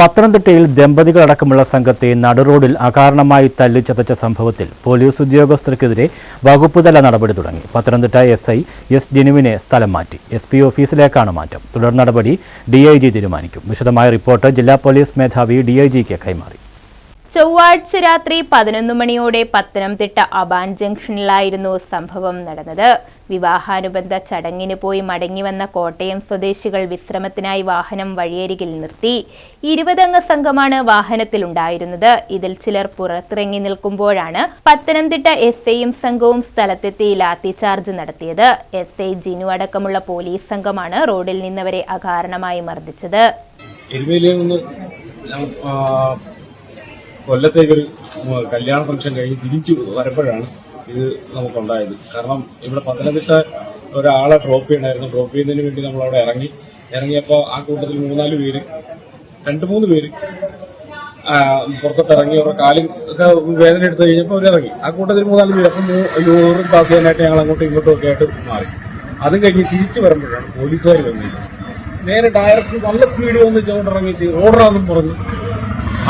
പത്തനംതിട്ടയിൽ ദമ്പതികളടക്കമുള്ള സംഘത്തെ നടുറോഡിൽ അകാരണമായി തല്ലി ചതച്ച സംഭവത്തിൽ പോലീസ് ഉദ്യോഗസ്ഥർക്കെതിരെ വകുപ്പുതല നടപടി തുടങ്ങി. പത്തനംതിട്ട എസ് ഐ എസ് ജിനുവിനെ സ്ഥലം മാറ്റി. എസ് പി ഓഫീസിലേക്കാണ് മാറ്റം. തുടർ നടപടി ഡി ഐ ജി തീരുമാനിക്കും. വിശദമായ റിപ്പോർട്ട് ജില്ലാ പോലീസ് മേധാവി ഡി ഐ ജിക്ക് കൈമാറി. ചൊവ്വാഴ്ച രാത്രി പതിനൊന്ന് മണിയോടെ പത്തനംതിട്ട അബാൻ ജംഗ്ഷനിലായിരുന്നു സംഭവം നടന്നത്. വിവാഹാനുബന്ധ ചടങ്ങിന് പോയി മടങ്ങി വന്ന കോട്ടയം സ്വദേശികൾ വിശ്രമത്തിനായി വാഹനം വഴിയരികിൽ നിർത്തി. ഇരുപതംഗ സംഘമാണ് വാഹനത്തിലുണ്ടായിരുന്നത്. ഇതിൽ ചിലർ പുറത്തിറങ്ങി നിൽക്കുമ്പോഴാണ് പത്തനംതിട്ട എസ് ഐയും സംഘവും സ്ഥലത്തെത്തി ലാത്തിചാർജ് നടത്തിയത്. എസ് ഐ ജിനു അടക്കമുള്ള പോലീസ് സംഘമാണ് റോഡിൽ നിന്നവരെ അകാരണമായി മർദ്ദിച്ചത് എരുമേലിയിൽ നിന്ന് ഞാൻ, ആ, കൊല്ലത്തേക്കൊരു കല്യാണ ഫംഗ്ഷൻ കഴിഞ്ഞ് തിരിച്ചു വരുമ്പോഴാണ് ഇത് നമുക്കുണ്ടായത്. കാരണം ഇവിടെ പത്തനംതിട്ട ഒരാളെ ഡ്രോപ്പ് ചെയ്യണമായിരുന്നു. ഡ്രോപ്പ് ചെയ്യുന്നതിന് വേണ്ടി നമ്മൾ അവിടെ ഇറങ്ങി. ഇറങ്ങിയപ്പോൾ ആ കൂട്ടത്തിൽ മൂന്നാൽ പേര് രണ്ട് മൂന്ന് പേര് പുറത്തോട്ട് ഇറങ്ങി. അവരുടെ കാലിൽ ഒക്കെ വേദന എടുത്തു കഴിഞ്ഞപ്പോൾ അവർ ഇറങ്ങി. ആ കൂട്ടത്തിൽ മൂന്നാൽ പേര്. അപ്പം നൂറും പാസ് ചെയ്യാനായിട്ട് ഞങ്ങൾ അങ്ങോട്ടും ഇങ്ങോട്ടും ഒക്കെ ആയിട്ട് മാറി. അതും കഴിഞ്ഞ് തിരിച്ചു വരുമ്പോഴാണ് പോലീസുകാർ വന്നത്. നേരെ ഡയറക്റ്റ് നല്ല സ്പീഡ് വന്ന് ചോണ്ടിറങ്ങി റോഡറാന്നും പറഞ്ഞ്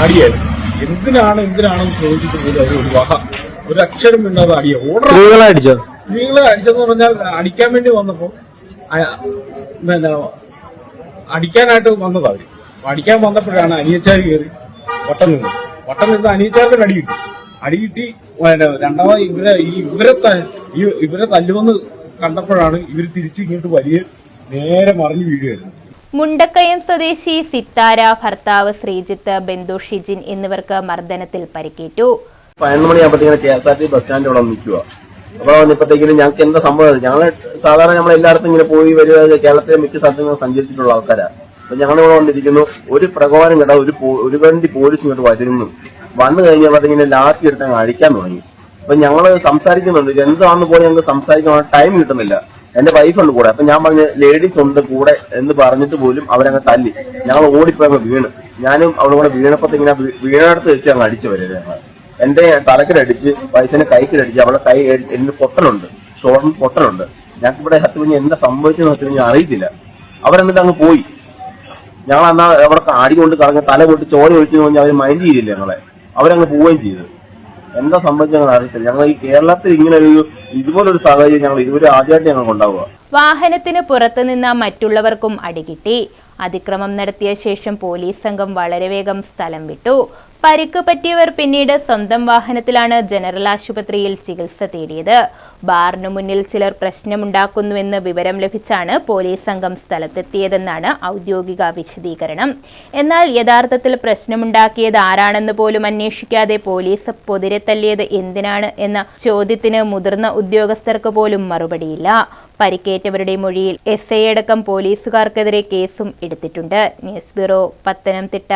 അടിയായിരുന്നു. എന്തിനാണ് എന്തിനാണെന്ന് ചോദിച്ചിട്ട് പോലും അവർ ഒരു വാഹ ഒരു അക്ഷരം മിണ്ടാതെ അടിയ ഓർഡർ സ്ത്രീകളെ അടിച്ചോ? സ്ത്രീകളെ അടിച്ചെന്ന് പറഞ്ഞാൽ അടിക്കാൻ വേണ്ടി വന്നപ്പോ അയ- പിന്നെ അടിക്കാനായിട്ട് വന്നത് അവർ. അടിക്കാൻ വന്നപ്പോഴാണ് അനിയച്ചാർ കയറി വട്ടം നിന്ന് വട്ടം നിന്ന് അനിയച്ചാരുടെ അടി കിട്ടി. അടി കിട്ടി പിന്നെ രണ്ടാമത് ഇവരെ ഈ ഇവരെ ത- ഈ ഇവരെ തല്ലുമെന്ന് കണ്ടപ്പോഴാണ് ഇവർ തിരിച്ചു ഇങ്ങോട്ട് വലിയ നേരെ മറിഞ്ഞു വീഴുകയായിരുന്നു. മുണ്ടക്കയം സ്വദേശി സിത്താര ഭർത്താവ് ശ്രീജിത്ത് ബന്ധു ഷിജിൻ എന്നിവർക്ക് മർദ്ദനത്തിൽ പരിക്കേറ്റു. പതിനൊന്ന് മണിയാകുമ്പോഴത്തേക്കും കെ ബസ് സ്റ്റാൻഡ് നിൽക്കുക അപ്പോൾ വന്നപ്പോഴത്തേക്കും ഞങ്ങൾക്ക് എന്താ സംഭവം ഞങ്ങൾ സാധാരണ നമ്മൾ എല്ലായിടത്തും ഇങ്ങനെ പോയി വരിക കേരളത്തിലെ മിക്ക സ്ഥലത്തും സഞ്ചരിച്ചിട്ടുള്ള ആൾക്കാരാണ് അപ്പൊ ഞങ്ങൾ ഇവിടെ വന്നിരിക്കുന്നു. ഒരു പ്രകോപനം കേട്ട ഒരു ഒരു വണ്ടി പോലീസ് ഇങ്ങോട്ട് വരുന്നു. വന്നു കഴിഞ്ഞപ്പോൾ അതിങ്ങനെ ലാത്തി എടുത്ത് അഴിക്കാൻ തുടങ്ങി. അപ്പൊ ഞങ്ങൾ സംസാരിക്കുന്നുണ്ട് എന്താണെന്ന് പോലും ഞങ്ങൾക്ക് സംസാരിക്കാൻ ടൈം കിട്ടുന്നില്ല. എന്റെ വൈഫ് ഉണ്ട് കൂടെ. അപ്പൊ ഞാൻ പറഞ്ഞ ലേഡീസ് ഉണ്ട് കൂടെ എന്ന് പറഞ്ഞിട്ട് പോലും അവരങ്ങ് തല്ലി. ഞങ്ങൾ ഓടിപ്പോയപ്പോ വീണ്. ഞാനും അവളും കൂടെ വീണപ്പത്തേക്കിങ്ങനെ വീണടുത്ത് വെച്ച് അങ്ങ് അടിച്ചു ഞങ്ങൾ എന്റെ തലക്കിലടിച്ച് വൈഫിന്റെ കൈക്കിലടിച്ച് അവളെ കൈ എന്റെ പൊട്ടലുണ്ട്. ഷോറിന് പൊട്ടലുണ്ട്. ഞങ്ങൾക്ക് ഇവിടെ സത്യം പറഞ്ഞാൽ എന്താ സംഭവിച്ചെന്ന് സത്യം ഞാൻ അറിയത്തില്ല. അവരെന്നിട്ട് അങ്ങ് പോയി. ഞങ്ങൾ അന്നാ അവിടെ ആടികൊണ്ട് കറങ്ങി തല പൊട്ടി ചോര ഒഴിച്ചു കഴിഞ്ഞാൽ അവർ മൈൻഡ് ചെയ്തില്ല ഞങ്ങളെ. അവരങ്ങ് പോവുകയും ചെയ്തു. എന്താ സംബന്ധിച്ച് ഞങ്ങൾ അറിയത്തില്ല. ഞങ്ങൾ ഈ കേരളത്തിൽ ഇങ്ങനെ ഒരു ഇതുപോലൊരു സാഹചര്യം ഞങ്ങൾ ഇതുവരെ ആദ്യമായിട്ട് ഞങ്ങൾക്ക് ഉണ്ടാവുക വാഹനത്തിന് പുറത്തുനിന്ന മറ്റുള്ളവർക്കും അടികിട്ടി. അതിക്രമം നടത്തിയ ശേഷം പോലീസ് സംഘം വളരെ വേഗം സ്ഥലം വിട്ടു. പരിക്ക് പറ്റിയവർ പിന്നീട് സ്വന്തം വാഹനത്തിലാണ് ജനറൽ ആശുപത്രിയിൽ ചികിത്സ തേടിയത്. ബാറിനു മുന്നിൽ ചിലർ പ്രശ്നമുണ്ടാക്കുന്നുവെന്ന് വിവരം ലഭിച്ചാണ് പോലീസ് സംഘം സ്ഥലത്തെത്തിയതെന്നാണ് ഔദ്യോഗിക വിശദീകരണം. എന്നാൽ യഥാർത്ഥത്തിൽ പ്രശ്നമുണ്ടാക്കിയത് ആരാണെന്ന് പോലും അന്വേഷിക്കാതെ പോലീസ് പൊതിരെ തല്ലിയത് എന്തിനാണ് എന്ന ചോദ്യത്തിന് മുതിർന്ന ഉദ്യോഗസ്ഥർക്ക് പോലും മറുപടിയില്ല. പരിക്കേറ്റവരുടെ മൊഴിയിൽ എസ് ഐ അടക്കം പോലീസുകാർക്കെതിരെ കേസും എടുത്തിട്ടുണ്ട്. News bureau Pathanamthitta.